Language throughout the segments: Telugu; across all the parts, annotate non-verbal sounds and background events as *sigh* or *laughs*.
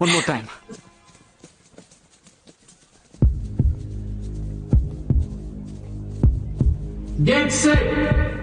One more time Get set.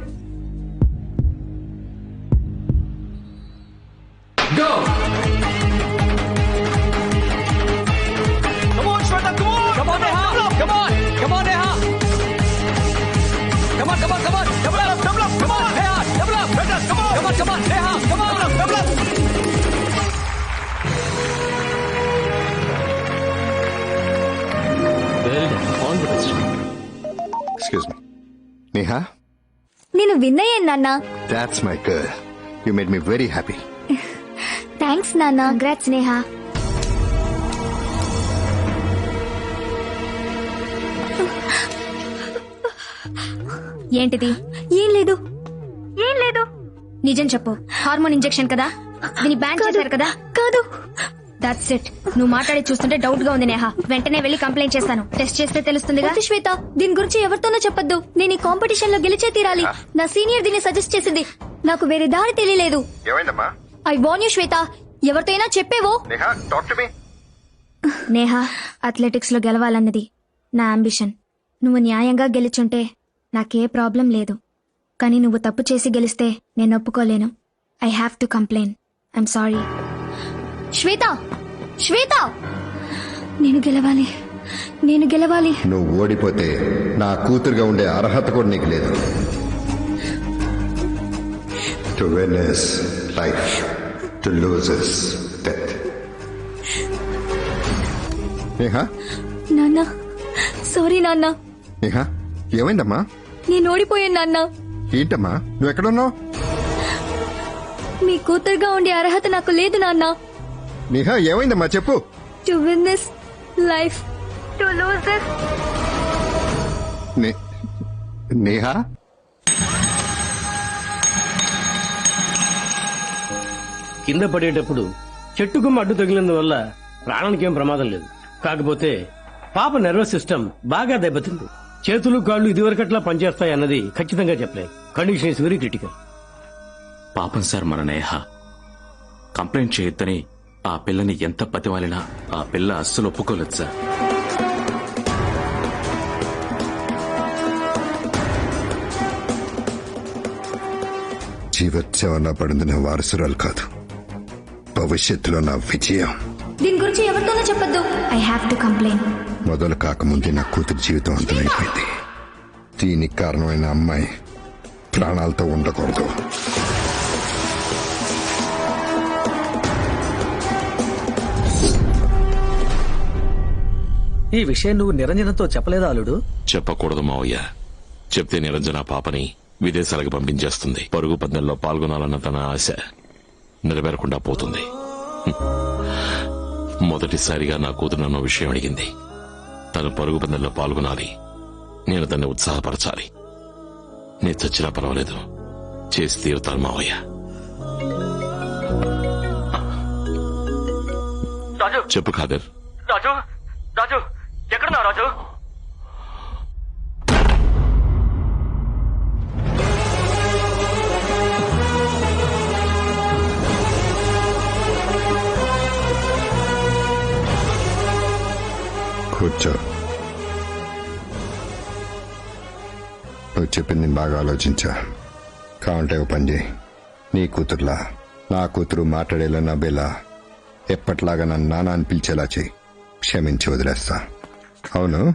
Excuse me Neha నేను విన్ అయ్యాను నాన్న. That's my girl you made me very happy thanks నాన్న. గ్రాట్స్ నేహా ఏంటిది? ఏం లేదు. ఏం లేదు. నిజం చెప్పు. హార్మోన్ ఇంజెక్షన్ కదా? దీన్ని బ్యాన్ చేశారు కదా? కాదు. దట్స్ ఇట్ నువ్వు మాట్లాడి చూస్తుంటే డౌట్గా ఉంది నేహ. వెంటనే వెళ్ళి కంప్లైంట్ చేస్తాను. టెస్ట్ చేస్తే తెలుస్తుందిగా? వద్దు శ్వేత దీని గురించి ఎవరితోనో చెప్పొద్దు. నేను ఈ కాంపిటీషన్లో గెలిచే తీరాలి. నా సీనియర్ దీన్ని సజెస్ట్ చేసింది. నాకు వేరే దారి తెలియలేదు. ఏమైందమ్మా? I want you Shweta. ఎవరితో అయినా చెప్పేవో? Neha talk to me Neha అథ్లెటిక్స్లో గెలవాలన్నది నా అంబిషన్ నువ్వు న్యాయంగా గెలిచుంటే నాకే ప్రాబ్లం లేదు. కానీ నువ్వు తప్పు చేసి గెలిస్తే నేను ఒప్పుకోలేను. I have to complain I'm sorry Shweta! Shweta! నేను గెలవాలి. నేను గెలవాలి. నువ్వు ఓడిపోతే నా కూతురుగా ఉండే అర్హత కూడా నీకు లేదు. To win is life to lose is death Neha నాన్న సారీ నాన్న. నేహా ఏమైందమ్మా? నేను ఓడిపోయాను నాన్న. ఏంటమ్మా? నువ్వు ఎక్కడున్నావు? మీ కూతురుగా ఉండే అర్హత నాకు లేదు నాన్న. నేహా ఏమైందమ్మా చెప్పు. To win this life to lose this Neha? కింద పడేటప్పుడు చెట్టుకు అడ్డు తగిలినందువల్ల ప్రాణానికి ఏం ప్రమాదం లేదు. కాకపోతే పాప నర్వస్ సిస్టమ్ బాగా దెబ్బతింది. చేతులు కాళ్ళు ఇదివరకట్లా పనిచేస్తాయి అన్నది ఖచ్చితంగా చెప్పలేదు. Condition is very critical. పాపం సార్ మన నేహ. కంప్లైంట్ చేయొద్దని ఆ పిల్లని ఎంత బతిమాలినా ఆ పిల్ల అస్సలు ఒప్పుకోలేదు సార్. జీవోత్సవంలో పడింది నా వారసురాలు కాదు. భవిష్యత్తులో నా విజయం. దీని గురించి ఎవరితోనో చెప్పొద్దు. ఐ హ్యావ్ టు కంప్లైన్ మొదలు కాకముందే నా కూతురు జీవితం అంతమైపోయింది దీనికి కారణమైన అమ్మాయి ప్రాణాలతో ఉండకూడదు. ఈ విషయం నువ్వు నిరంజనంతో చెప్పలేదా అల్లుడు? చెప్పకూడదు మావయ్య. చెప్తే నిరంజన పాపని విదేశాలకు పంపించేస్తుంది. పరుగు పందెంలో పాల్గొనాలన్న తన ఆశ నెరవేరకుండా పోతుంది. మొదటిసారిగా నా కూతురు నన్ను విషయం అడిగింది. తను పరుగు పందెంలో పాల్గొనాలి. నేను దాన్ని ఉత్సాహపరచాలి. నేను చచ్చినా పర్వాలేదు. చేసి తీరుతాను మావయ్య. చెప్పు ఖాదర్. రాజు. రాజు. ఎక్కడున్నావు రాజు? కూర్చో. నువ్వు చెప్పింది నేను బాగా ఆలోచించా. కావంటే ఓ పని చేయి. నీ కూతురులా నా కూతురు మాట్లాడేలా నవ్వేలా ఎప్పట్లాగా నన్ను నాన్న అని పిలిచేలా చేయి. క్షమించి వదిలేస్తా. అవును.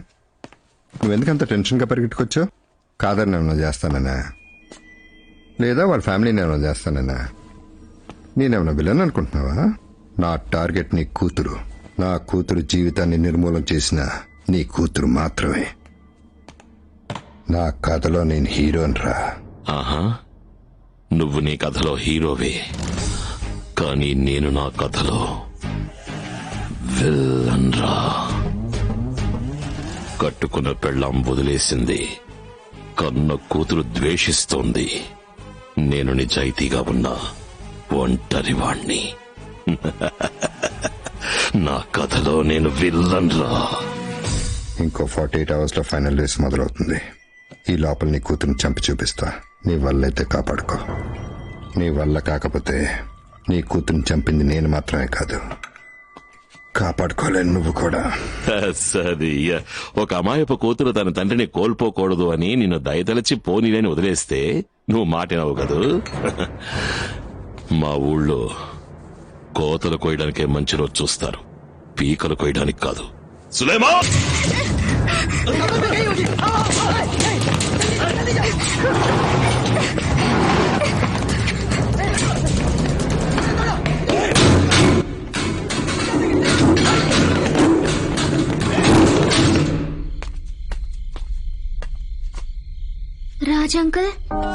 నువ్వెందుకంత టెన్షన్గా పరిగెట్టుకొచ్చావు కాదని ఏమైనా చేస్తానన్నా. లేదా వాళ్ళ ఫ్యామిలీని ఏమైనా చేస్తానన్నా. నేనేమైనా విలన్ అనుకుంటున్నావా? నా టార్గెట్ నీ కూతురు. నా కూతురు జీవితాన్ని నిర్మూలన చేసిన నీ కూతురు మాత్రమే. నా కథలో నేను హీరోని రా. ఆహా. నువ్వు నీ కథలో హీరోవే. కానీ నేను నా కథలో విల్లన్ రా. కట్టుకున్న పెళ్ళాం వదిలేసింది. కన్న కూతురు ద్వేషిస్తోంది. నేను నిజాయితీగా ఉన్నా ఒంటరి వాణ్ణి. *laughs* నా కథలో నేను విల్లన్రా. ఇంకో ఫార్టీ ఎయిట్ అవర్స్లో ఫైనల్ రేస్ మొదలవుతుంది. ఈ లోపల నీ కూతురుని చంపి చూపిస్తా. నీ వల్ల అయితే కాపాడుకో. నీ వల్ల కాకపోతే నీ కూతురుని చంపింది నేను మాత్రమే కాదు. కాపాడుకోలేను నువ్వు కూడా సది ఒక అమాయపు కూతురు తన తండ్రిని కోల్పోకూడదు అని నిన్ను దయతలచి పోనీలేని వదిలేస్తే నువ్వు మాటినవు కదూ మా ఊళ్ళో కోతలు కోయడానికే మంచి రోజు చూస్తారు పీకలు కోయడానికి కాదు సులేమా రాజ్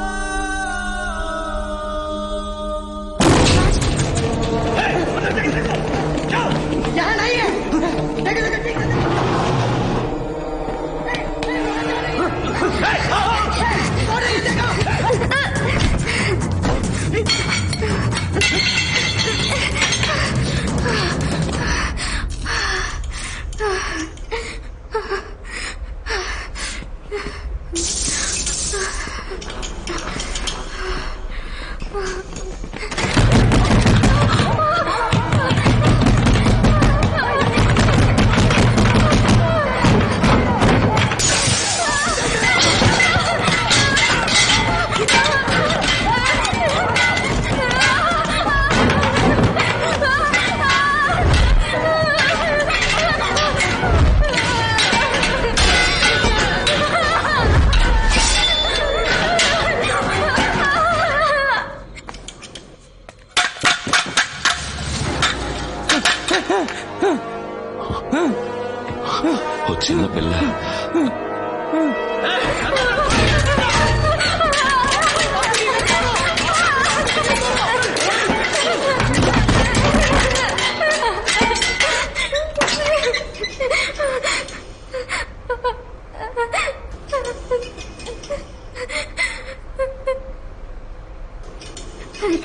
ఓ చిన్న పిల్ల.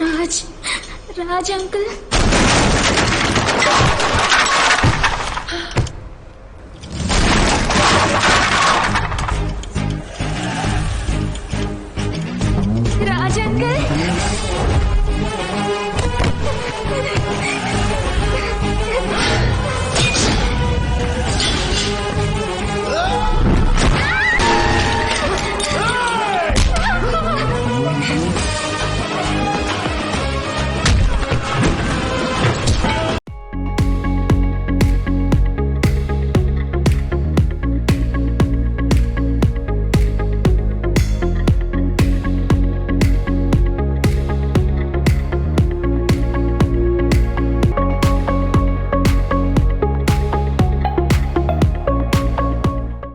రాజ్. రాజ్ అంకుల్.